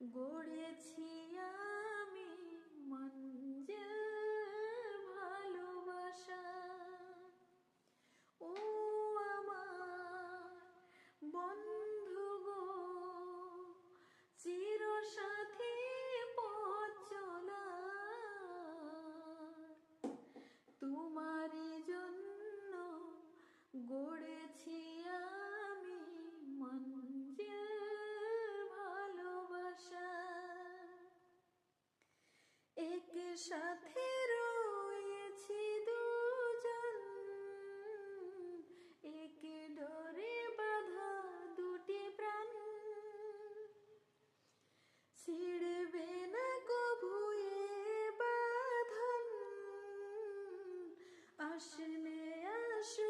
গড়েছি আমি মঞ্জিল ভালোবাসা। ও আমার বন্ধু গো চিরসাথী পথ চলা তোমারই জন্য গড়েছি সাথে রয়েছি দুজন। একে ডরে বাধা দুটি প্রাণ। ছিড়বে না কভুয়ে বাঁধন। আসলে আসু